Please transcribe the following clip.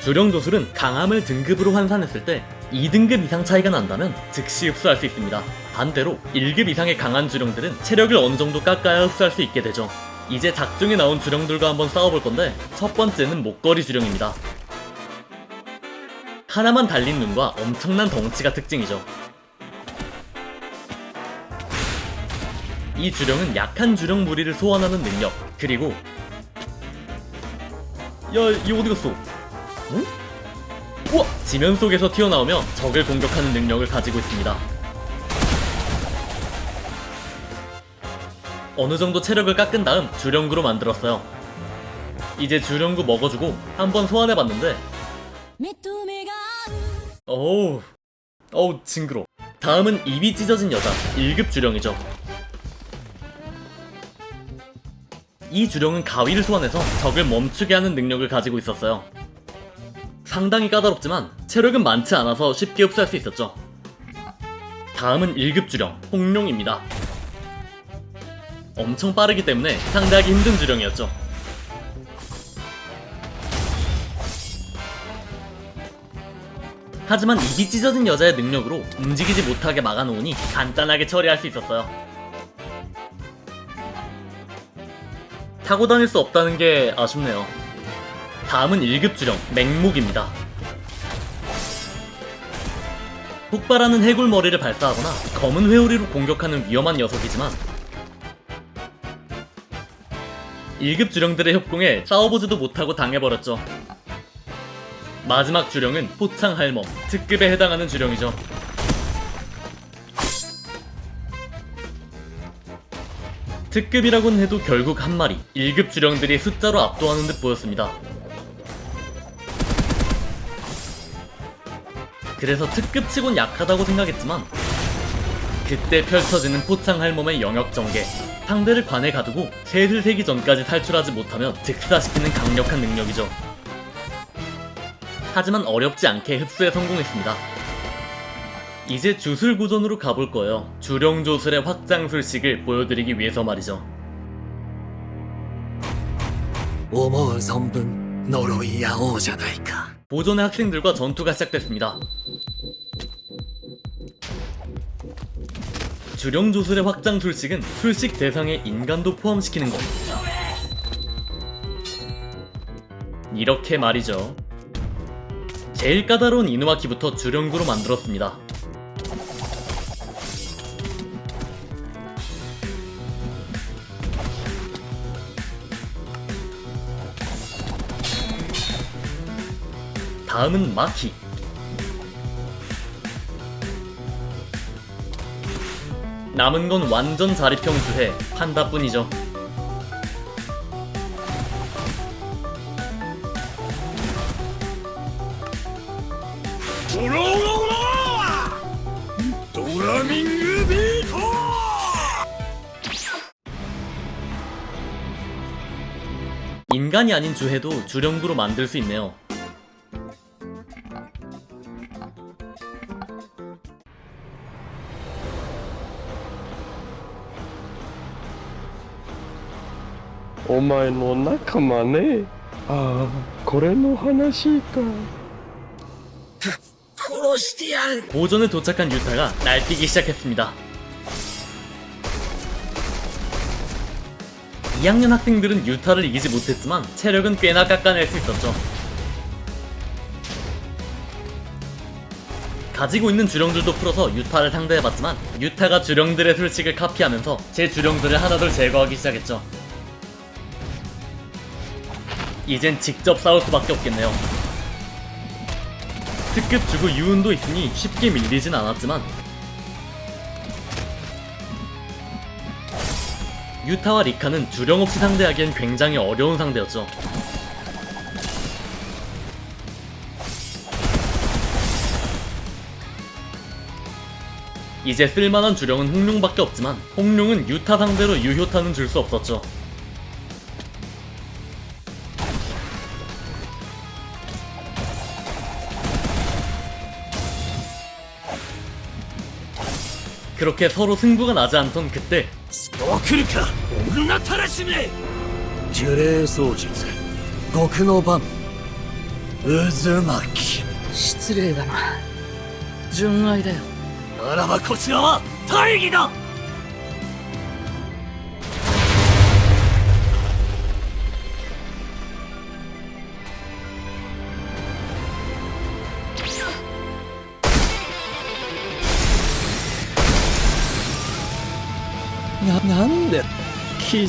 주령 조술은 강함을 등급으로 환산했을 때 2등급 이상 차이가 난다면 즉시 흡수할 수 있습니다. 반대로 1급 이상의 강한 주령들은 체력을 어느 정도 깎아야 흡수할 수 있게 되죠. 이제 작중에 나온 주령들과 한번 싸워볼 건데 첫 번째는 목걸이 주령입니다. 하나만 달린 눈과 엄청난 덩치가 특징이죠. 이 주령은 약한 주령 무리를 소환하는 능력 그리고 야, 이 어디 갔어? 응? 우와! 지면 속에서 튀어나오며 적을 공격하는 능력을 가지고 있습니다. 어느 정도 체력을 깎은 다음 주령구로 만들었어요. 이제 주령구 먹어주고 한번 소환해봤는데 어우 어우 징그러 다음은 입이 찢어진 여자 1급 주령이죠 이 주령은 가위를 소환해서 적을 멈추게 하는 능력을 가지고 있었어요 상당히 까다롭지만 체력은 많지 않아서 쉽게 흡수할 수 있었죠 다음은 1급 주령 홍룡입니다 엄청 빠르기 때문에 상대하기 힘든 주령이었죠 하지만 입이 찢어진 여자의 능력으로 움직이지 못하게 막아놓으니 간단하게 처리할 수 있었어요. 타고 다닐 수 없다는 게 아쉽네요. 다음은 1급 주령 맹목입니다. 폭발하는 해골머리를 발사하거나 검은 회오리로 공격하는 위험한 녀석이지만 1급 주령들의 협공에 싸워보지도 못하고 당해버렸죠. 마지막 주령은 포창할멈, 특급에 해당하는 주령이죠. 특급이라고는 해도 결국 한 마리, 1급 주령들이 숫자로 압도하는 듯 보였습니다. 그래서 특급치곤 약하다고 생각했지만 그때 펼쳐지는 포창 할멈의 영역 전개 상대를 관에 가두고 셋을 세기 전까지 탈출하지 못하면 즉사시키는 강력한 능력이죠. 하지만 어렵지 않게 흡수에 성공했습니다. 이제 주술 구전으로 가볼 거예요. 주령 조술의 확장술식을 보여드리기 위해서 말이죠. 오모선분 너로이야 오자나이까 보존의 학생들과 전투가 시작됐습니다. 주령 조술의 확장 술식은 술식 대상에 인간도 포함시키는 것. 이렇게 말이죠. 제일 까다로운 이누아키부터 주령구로 만들었습니다. 다음은 마키. 남은 건 완전 자립형 주해 판다뿐이죠. 인간이 아닌 주해도 주령구로 만들 수 있네요. お前の仲間ねああこれの話か殺してやる 고전에 도착한 유타가 날뛰기 시작했습니다. 2학년 학생들은 유타를 이기지 못했지만 체력은 꽤나 깎아낼 수 있었죠. 가지고 있는 주령들도 풀어서 유타를 상대해봤지만 유타가 주령들의 술식을 카피하면서 제 주령들을 하나둘 제거하기 시작했죠. 이젠 직접 싸울 수밖에 없겠네요. 특급 주고 유운도 있으니 쉽게 밀리진 않았지만 유타와 리카는 주령 없이 상대하기엔 굉장히 어려운 상대였죠. 이제 쓸만한 주령은 홍룡밖에 없지만 홍룡은 유타 상대로 유효타는 줄 수 없었죠. 그렇게 서로 승부가 나지 않던 그때 そう来るか女たらしめ呪霊操術極の番渦巻き失礼だな純愛だよならばこちらは大義だ ななんで？きっ